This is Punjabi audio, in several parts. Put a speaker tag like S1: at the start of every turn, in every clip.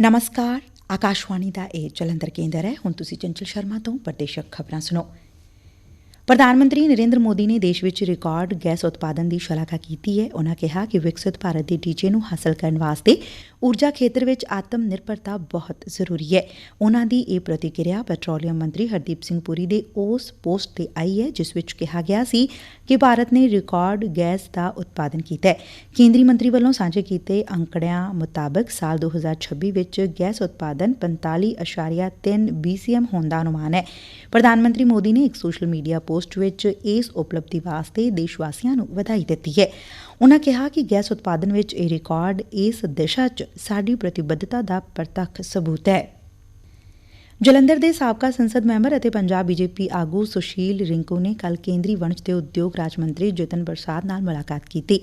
S1: ਨਮਸਕਾਰ ਆਕਾਸ਼ਵਾਣੀ ਦਾ ਇਹ ਜਲੰਧਰ ਕੇਂਦਰ ਹੈ ਹੁਣ ਤੁਸੀਂ ਚੰਚਲ ਸ਼ਰਮਾ ਤੋਂ ਪ੍ਰਦੇਸ਼ਕ ਖਬਰਾਂ ਸੁਣੋ ਪ੍ਰਧਾਨ ਮੰਤਰੀ ਨਰੇਂਦਰ ਮੋਦੀ ਨੇ ਦੇਸ਼ ਵਿਚ ਰਿਕਾਰਡ ਗੈਸ ਉਤਪਾਦਨ ਦੀ ਸ਼ਲਾਘਾ ਕੀਤੀ ਏ ਉਨਾਂ ਕਿਹਾ ਕਿ ਵਿਕਸਿਤ ਭਾਰਤ ਦੇ ਟੀਚੇ ਨੂੰ ਹਾਸਲ ਕਰਨ ਵਾਸਤੇ ਊਰਜਾ ਖੇਤਰ ਵਿੱਚ ਆਤਮ ਨਿਰਭਰਤਾ ਬਹੁਤ ਜ਼ਰੂਰੀ ਹੈ। ਉਨਾਂ ਦੀ ਇਹ ਪ੍ਰਤੀਕਿਰਿਆ ਪੈਟਰੋਲੀਅਮ ਮੰਤਰੀ ਹਰਦੀਪ ਸਿੰਘ ਪੁਰੀ ਦੇ ਉਸ ਪੋਸਟ ਤੇ ਆਈ ਹੈ, ਜਿਸ ਵਿੱਚ ਕਿਹਾ ਗਿਆ ਸੀ ਕਿ ਭਾਰਤ ਨੇ ਰਿਕਾਰਡ ਗੈਸ ਦਾ ਉਤਪਾਦਨ ਕੀਤਾ ਹੈ। ਕੇਂਦਰੀ ਮੰਤਰੀ ਵੱਲੋਂ ਸਾਂਝੇ ਕੀਤੇ ਅੰਕੜਿਆਂ ਮੁਤਾਬਕ ਸਾਲ 2026 ਵਿੱਚ ਗੈਸ ਉਤਪਾਦਨ 45.3 BCM ਹੋਣ ਦਾ ਅਨੁਮਾਨ ਹੈ। ਪ੍ਰਧਾਨ ਮੰਤਰੀ ਮੋਦੀ ਨੇ ਇੱਕ ਸੋਸ਼ਲ ਮੀਡੀਆ ਪੋਸਟ ਵਿੱਚ ਇਸ ਉਪਲਬਧੀ ਵਾਸਤੇ ਦੇਸ਼ ਵਾਸੀਆਂ ਨੂੰ ਵਧਾਈ ਦਿੱਤੀ ਹੈ। ਉਨਾਂ ਕਿਹਾ ਕਿ ਗੈਸ ਉਤਪਾਦਨ ਵਿੱਚ ਇਹ ਰਿਕਾਰਡ ਇਸ ਦਿਸ਼ਾ 'ਚ ਸਾਡੀ ਪ੍ਰਤੀਬੱਧਤਾ ਦਾ ਪ੍ਰਤੱਖ ਸਬੂਤ ਹੈ। ਜਲੰਧਰ ਦੇ ਸਾਬਕਾ ਸੰਸਦ ਮੈਂਬਰ ਅਤੇ ਪੰਜਾਬ ਬੀਜੇਪੀ ਆਗੂ ਸੁਸ਼ੀਲ ਰਿੰਕੂ ਨੇ ਕੱਲ ਕੇਂਦਰੀ ਵਣਜ ਤੇ ਉਦਯੋਗ ਰਾਜ ਮੰਤਰੀ ਜਤਨ ਪ੍ਰਸਾਦ ਨਾਲ ਮੁਲਾਕਾਤ ਕੀਤੀ।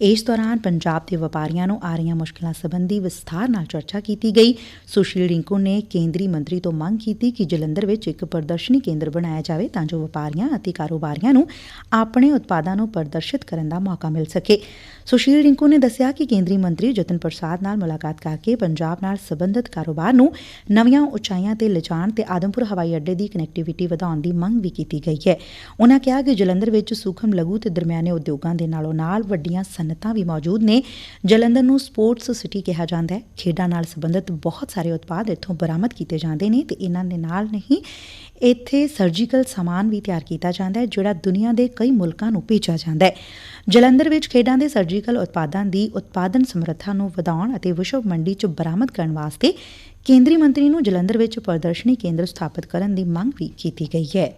S1: ਇਸ ਦੌਰਾਨ ਪੰਜਾਬ ਦੇ ਵਪਾਰੀਆਂ ਨੂੰ ਆ ਰਹੀਆਂ ਮੁਸ਼ਕਲਾਂ ਸਬੰਧੀ ਵਿਸਥਾਰ ਨਾਲ ਚਰਚਾ ਕੀਤੀ ਗਈ। ਸੁਸ਼ੀਲ ਰਿੰਕੂ ਨੇ ਕੇਂਦਰੀ ਮੰਤਰੀ ਤੋਂ ਮੰਗ ਕੀਤੀ ਕਿ ਜਲੰਧਰ ਵਿੱਚ ਇੱਕ ਪ੍ਰਦਰਸ਼ਨੀ ਕੇਂਦਰ ਬਣਾਇਆ ਜਾਵੇ ਤਾਂ ਜੋ ਵਪਾਰੀਆਂ ਅਤੇ ਕਾਰੋਬਾਰੀਆਂ ਨੂੰ ਆਪਣੇ ਉਤਪਾਦਾਂ ਨੂੰ ਪ੍ਰਦਰਸ਼ਿਤ ਕਰਨ ਦਾ ਮੌਕਾ ਮਿਲ ਸਕੇ। ਸੁਸ਼ੀਲ ਰਿੰਕੂ ਨੇ ਦੱਸਿਆ ਕਿ ਕੇਂਦਰੀ ਮੰਤਰੀ ਜਤਨ ਪ੍ਰਸਾਦ ਨਾਲ ਮੁਲਾਕਾਤ ਕਰਕੇ ਪੰਜਾਬ ਨਾਲ ਸਬੰਧਤ ਕਾਰੋਬਾਰ ਨੂੰ ਨਵੀਆਂ ਉਚਾਈਆਂ ਤੇ ਲਿਜਾਣ ਤੇ ਆਦਮਪੁਰ ਹਵਾਈ ਅੱਡੇ ਦੀ ਕਨੈਕਟੀਵਿਟੀ ਵਧਾਉਣ ਦੀ ਮੰਗ ਵੀ ਕੀਤੀ ਗਈ ਹੈ। ਉਨਾਂ ਕਿਹਾ ਕਿ ਜਲੰਧਰ ਵਿੱਚ ਸੂਖਮ ਲਘੂ ਤੇ ਦਰਮਿਆਨੇ ਉਦਯੋਗਾਂ ਦੇ ਨਾਲੋਂ ਨਾਲ ਵੱਡੀਆਂ ਸਨ ਸਨਅਤਾਂ ਵੀ ਮੌਜੂਦ ਨੇ। ਜਲੰਧਰ ਨੂੰ ਸਪੋਰਟਸ ਸਿਟੀ ਕਿਹਾ ਜਾਂਦਾ ਹੈ। ਖੇਡਾਂ ਨਾਲ ਸੰਬੰਧਿਤ ਬਹੁਤ ਸਾਰੇ ਉਤਪਾਦ ਇੱਥੋਂ ਬਰਾਮਦ ਕੀਤੇ ਜਾਂਦੇ ਨੇ ਤੇ ਇਹਨਾਂ ਦੇ ਨਾਲ ਨਹੀਂ, ਇੱਥੇ ਸਰਜੀਕਲ ਸਮਾਨ ਵੀ ਤਿਆਰ ਕੀਤਾ ਜਾਂਦਾ ਹੈ, ਜਿਹੜਾ ਦੁਨੀਆ ਦੇ ਕਈ ਮੁਲਕਾਂ ਨੂੰ ਭੇਜਿਆ ਜਾਂਦਾ ਹੈ। ਜਲੰਧਰ ਵਿੱਚ ਖੇਡਾਂ ਦੇ ਸਰਜੀਕਲ ਉਤਪਾਦਾਂ ਦੀ ਉਤਪਾਦਨ ਸਮਰੱਥਾ ਨੂੰ ਵਧਾਉਣ ਅਤੇ ਵਿਸ਼ਵ ਮੰਡੀ 'ਚ ਬਰਾਮਦ ਕਰਨ ਵਾਸਤੇ ਕੇਂਦਰੀ ਮੰਤਰੀ ਨੂੰ ਜਲੰਧਰ ਵਿੱਚ ਪ੍ਰਦਰਸ਼ਨੀ ਕੇਂਦਰ ਸਥਾਪਿਤ ਕਰਨ ਦੀ ਮੰਗ ਵੀ ਕੀਤੀ ਗਈ ਹੈ।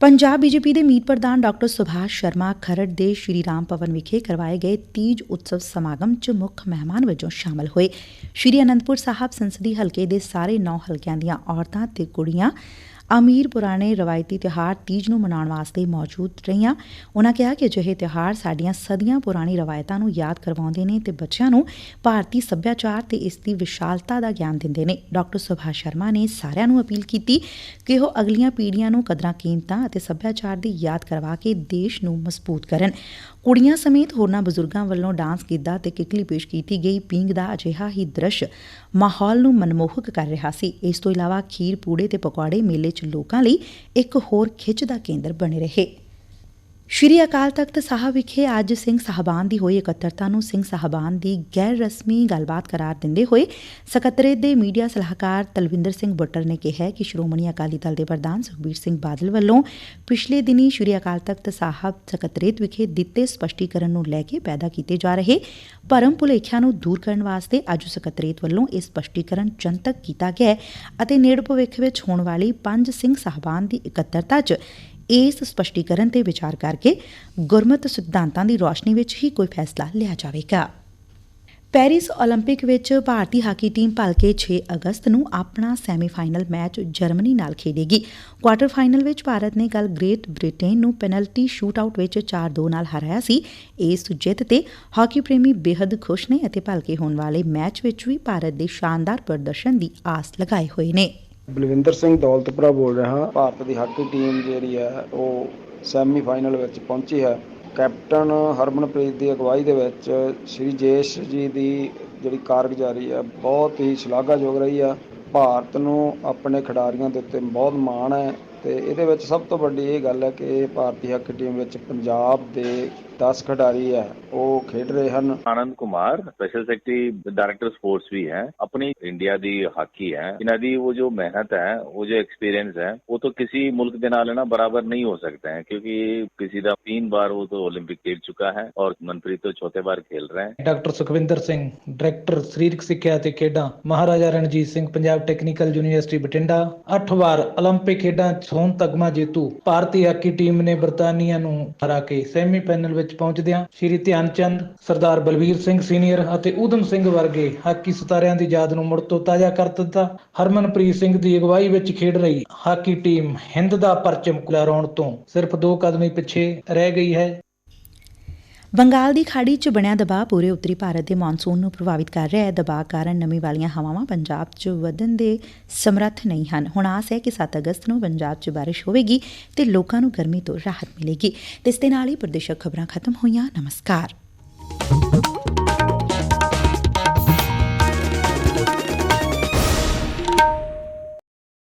S1: ਪੰਜਾਬ ਬੀਜੇਪੀ ਦੇ ਮੀਤ ਪ੍ਰਧਾਨ ਡਾਕਟਰ ਸੁਭਾਸ਼ ਸ਼ਰਮਾ ਖਰੜ ਦੇ ਸ਼੍ਰੀ ਰਾਮ ਭਵਨ ਵਿਖੇ ਕਰਵਾਏ ਗਏ ਤੀਜ ਉਤਸਵ ਸਮਾਗਮ 'ਚ ਮੁੱਖ ਮਹਿਮਾਨ ਵਜੋਂ ਸ਼ਾਮਲ ਹੋਏ। ਸ਼੍ਰੀ ਅਨੰਦਪੁਰ ਸਾਹਿਬ ਸੰਸਦੀ ਹਲਕੇ ਦੇ ਸਾਰੇ 9 ਹਲਕਿਆਂ ਦੀਆਂ ਔਰਤਾਂ ਤੇ ਕੁੜੀਆਂ ਅਮੀਰ ਪੁਰਾਣੇ ਰਵਾਇਤੀ ਤਿਉਹਾਰ ਤੀਜ ਨੂੰ ਮਨਾਉਣ ਵਾਸਤੇ ਮੌਜੂਦ ਰਹੀਆਂ। ਉਨ੍ਹਾਂ ਕਿਹਾ ਕਿ ਅਜਿਹੇ ਤਿਉਹਾਰ ਸਾਡੀਆਂ ਸਦੀਆਂ ਪੁਰਾਣੀ ਰਵਾਇਤਾਂ ਨੂੰ ਯਾਦ ਕਰਵਾਉਂਦੇ ਨੇ ਤੇ ਬੱਚਿਆਂ ਨੂੰ ਭਾਰਤੀ ਸੱਭਿਆਚਾਰ ਤੇ ਇਸ ਦੀ ਵਿਸ਼ਾਲਤਾ ਦਾ ਗਿਆਨ ਦਿੰਦੇ ਨੇ। ਡਾਕਟਰ ਸੁਭਾਸ਼ ਸ਼ਰਮਾ ਨੇ ਸਾਰਿਆਂ ਨੂੰ ਅਪੀਲ ਕੀਤੀ ਕਿ ਉਹ ਅਗਲੀਆਂ ਪੀੜ੍ਹੀਆਂ ਨੂੰ ਕਦਰਾਂ ਕੀਮਤਾਂ ਅਤੇ ਸੱਭਿਆਚਾਰ ਦੀ ਯਾਦ ਕਰਵਾ ਕੇ ਦੇਸ਼ ਨੂੰ ਮਜ਼ਬੂਤ ਕਰਨ। ਕੁੜੀਆਂ ਸਮੇਤ ਹੋਰਨਾਂ ਬਜ਼ੁਰਗਾਂ ਵੱਲੋਂ ਡਾਂਸ ਗਿੱਧਾ ਤੇ ਕਿਕਲੀ ਪੇਸ਼ ਕੀਤੀ ਗਈ। ਪੀਂਗ ਦਾ ਅਜਿਹਾ ਹੀ ਦ੍ਰਿਸ਼ ਮਾਹੌਲ ਨੂੰ ਮਨਮੋਹਕ ਕਰ ਰਿਹਾ ਸੀ। ਇਸ ਤੋਂ ਇਲਾਵਾ ਖੀਰ, ਪੂੜੇ ਤੇ ਪਕੌੜੇ ਮੇਲੇ 'ਚ ਲੋਕਾਂ ਲਈ ਇੱਕ ਹੋਰ ਖਿੱਚ ਦਾ ਕੇਂਦਰ ਬਣੇ ਰਹੇ। ਸ਼੍ਰੀ ਅਕਾਲ ਤਖਤ ਸਾਹਿਬ ਵਿਖੇ ਅੱਜ ਸਿੰਘ ਸਾਹਿਬਾਨ ਦੀ ਹੋਈ ਇਕੱਤਰਤਾ ਨੂੰ ਸਿੰਘ ਸਾਹਿਬਾਨ ਦੀ ਗੈਰ ਰਸਮੀ ਗੱਲਬਾਤ ਕਰਾਰ ਦਿੰਦੇ ਹੋਏ ਸਕੱਤਰੇਤ ਦੇ ਮੀਡੀਆ ਸਲਾਹਕਾਰ ਤਲਵਿੰਦਰ ਸਿੰਘ ਬੁੱਟਰ ਨੇ ਕਿਹਾ ਕਿ ਸ਼੍ਰੋਮਣੀ ਅਕਾਲੀ ਦਲ ਦੇ ਪ੍ਰਧਾਨ ਸੁਖਬੀਰ ਸਿੰਘ ਬਾਦਲ ਵੱਲੋਂ ਪਿਛਲੇ ਦਿਨੀ ਸ਼੍ਰੀ ਅਕਾਲ ਤਖਤ ਸਾਹਿਬ ਸਕੱਤਰੇਤ ਵਿਖੇ ਦਿੱਤੇ ਸਪਸ਼ਟੀਕਰਨ ਨੂੰ ਲੈ ਕੇ ਪੈਦਾ ਕੀਤੇ ਜਾ ਰਹੇ ਭਰਮ ਭੁਲੇਖਿਆਂ ਨੂੰ ਦੂਰ ਕਰਨ ਵਾਸਤੇ ਅੱਜ ਸਕੱਤਰੇਤ ਵੱਲੋਂ ਇਹ ਸਪਸ਼ਟੀਕਰਨ ਜਨਤਕ ਕੀਤਾ ਗਿਆ ਅਤੇ ਨੇੜ ਭਵਿੱਖ ਵਿੱਚ ਹੋਣ ਵਾਲੀ ਪੰਜ ਸਿੰਘ ਸਾਹਿਬਾਨ ਦੀ ਇਕੱਤਰਤਾ 'ਚ ਇਸ ਸਪਸ਼ਟੀਕਰਨ ਤੇ ਵਿਚਾਰ ਕਰਕੇ ਗੁਰਮਤ ਸਿਧਾਂਤਾਂ ਦੀ ਰੋਸ਼ਨੀ ਵਿੱਚ ਹੀ ਕੋਈ ਫੈਸਲਾ ਲਿਆ ਜਾਵੇਗਾ। ਪੈਰਿਸ 올림픽 ਵਿੱਚ ਭਾਰਤੀ ਹਾਕੀ ਟੀਮ ਭਲਕੇ 6 ਅਗਸਤ ਨੂੰ ਆਪਣਾ ਸੈਮੀਫਾਈਨਲ ਮੈਚ ਜਰਮਨੀ ਨਾਲ ਖੇਡੇਗੀ। ਕੁਆਰਟਰ ਫਾਈਨਲ ਵਿੱਚ ਭਾਰਤ ਨੇ ਕੱਲ ਗ੍ਰੇਟ ਬ੍ਰਿਟੇਨ ਨੂੰ ਪੈਨਲਟੀ ਸ਼ੂਟਆਊਟ ਵਿੱਚ 4-2 ਨਾਲ ਹਰਾਇਆ ਸੀ। ਇਸ ਜਿੱਤ ਤੇ ਹਾਕੀ ਪ੍ਰੇਮੀ ਬੇहद ਖੁਸ਼ ਨੇ ਅਤੇ ਭਲਕੇ ਹੋਣ ਵਾਲੇ ਮੈਚ ਵਿੱਚ ਵੀ ਭਾਰਤ ਦੇ ਸ਼ਾਨਦਾਰ ਪ੍ਰਦਰਸ਼ਨ ਦੀ ਆਸ ਲਗਾਏ ਹੋਏ ਨੇ।
S2: ਬਲਵਿੰਦਰ ਸਿੰਘ ਦੌਲਤਪੁਰਾ ਬੋਲ ਰਿਹਾ ਭਾਰਤ ਦੀ ਹਾਕੀ ਟੀਮ ਜਿਹੜੀ ਹੈ, ਉਹ ਸੈਮੀਫਾਈਨਲ ਵਿੱਚ ਪਹੁੰਚੀ ਹੈ। ਕੈਪਟਨ ਹਰਮਨਪ੍ਰੀਤ ਦੀ ਅਗਵਾਈ ਦੇ ਵਿੱਚ ਸ਼੍ਰੀ ਜੇਸ਼ ਜੀ ਦੀ ਜਿਹੜੀ ਕਾਰਗੁਜ਼ਾਰੀ ਹੈ, ਬਹੁਤ ਹੀ ਸ਼ਲਾਘਾਯੋਗ ਰਹੀ ਆ ਭਾਰਤ ਨੂੰ ਆਪਣੇ ਖਿਡਾਰੀਆਂ ਦੇ ਉੱਤੇ ਬਹੁਤ ਮਾਣ ਹੈ ਤੇ ਇਹਦੇ ਵਿੱਚ ਸਭ ਤੋਂ ਵੱਡੀ ਇਹ ਗੱਲ ਹੈ ਕਿ ਭਾਰਤੀ ਹਾਕੀ ਟੀਮ ਵਿੱਚ ਪੰਜਾਬ ਦੇ 10 खिलाड़ी है वो खेल रहे हैं
S3: Anand Kumar special secretary director sports ਵੀ ਹੈ ਆਪਣੀ ਇੰਡੀਆ ਦੀ ਹਾਕੀ ਹੈ ਇਹਨਾਂ ਦੀ वो जो मेहनत है वो जो एक्सपीरियंस है वो तो किसी मुल्क के नाल ना बराबर नहीं हो सकते हैं क्योंकि किसी का तीन बार वो तो ओलंपिक खेल चुका है और मनप्रीत तो चौथे बार खेल रहे हैं
S4: ਡਾਕਟਰ ਸੁਖਵਿੰਦਰ ਸਿੰਘ ਡਾਇਰੈਕਟਰ ਸਰੀਰਕ ਸਿੱਖਿਆ ਅਤੇ ਖੇਡਾਂ ਮਹਾਰਾਜਾ ਰਣਜੀਤ ਸਿੰਘ ਪੰਜਾਬ ਟੈਕਨੀਕਲ ਯੂਨੀਵਰਸਿਟੀ ਬਠਿੰਡਾ 8 ਵਾਰ 올림픽 ਖੇਡਾਂ 'ਚ ਸੋਨ ਤਗਮਾ ਜੇਤੂ ਭਾਰਤੀ ਹਾਕੀ ਟੀਮ ਨੇ ਬਰਤਾਨੀਆ ਨੂੰ ਹਰਾ ਕੇ ਸੈਮੀਫਾਈਨਲ ਵਿੱਚ ਪਹੁੰਚਦਿਆਂ ਸ਼੍ਰੀ ਧਿਆਨ ਚੰਦ ਸਰਦਾਰ ਬਲਬੀਰ ਸਿੰਘ ਸੀਨੀਅਰ ਅਤੇ ਊਧਮ ਸਿੰਘ ਵਰਗੇ ਹਾਕੀ ਸਿਤਾਰਿਆਂ ਦੀ ਯਾਦ ਨੂੰ ਮੁੜ ਤੋਂ ਤਾਜ਼ਾ ਕਰ ਦਿੱਤਾ। ਹਰਮਨਪ੍ਰੀਤ ਸਿੰਘ ਦੀ ਅਗਵਾਈ ਵਿੱਚ ਖੇਡ ਰਹੀ ਹਾਕੀ ਟੀਮ ਹਿੰਦ ਦਾ ਪਰਚਮ ਲਹਿਰਾਉਣ ਤੋਂ ਸਿਰਫ ਦੋ ਕਦਮ ਹੀ ਪਿੱਛੇ ਰਹਿ ਗਈ ਹੈ।
S1: ਬੰਗਾਲ ਦੀ ਖਾੜੀ 'ਚ ਬਣਿਆ ਦਬਾਅ ਪੂਰੇ ਉੱਤਰੀ ਭਾਰਤ ਦੇ ਮੌਨਸੂਨ ਨੂੰ ਪ੍ਰਭਾਵਿਤ ਕਰ ਰਿਹਾ ਹੈ। ਦਬਾਅ ਕਾਰਨ ਨਮੀ ਵਾਲੀਆਂ ਹਵਾਵਾਂ ਪੰਜਾਬ 'ਚ ਵਧਣ ਦੇ ਸਮਰੱਥ ਨਹੀਂ ਹਨ। ਹੁਣ ਆਸ ਹੈ ਕਿ 7 ਅਗਸਤ ਨੂੰ ਪੰਜਾਬ 'ਚ ਬਾਰਿਸ਼ ਹੋਵੇਗੀ ਤੇ ਲੋਕਾਂ ਨੂੰ ਗਰਮੀ ਤੋਂ ਰਾਹਤ ਮਿਲੇਗੀ। ਤੇ ਇਸ ਦੇ ਨਾਲ ਹੀ ਪ੍ਰਦੇਸ਼ਕ ਖਬਰਾਂ ਖਤਮ ਹੋਈਆਂ। ਨਮਸਕਾਰ।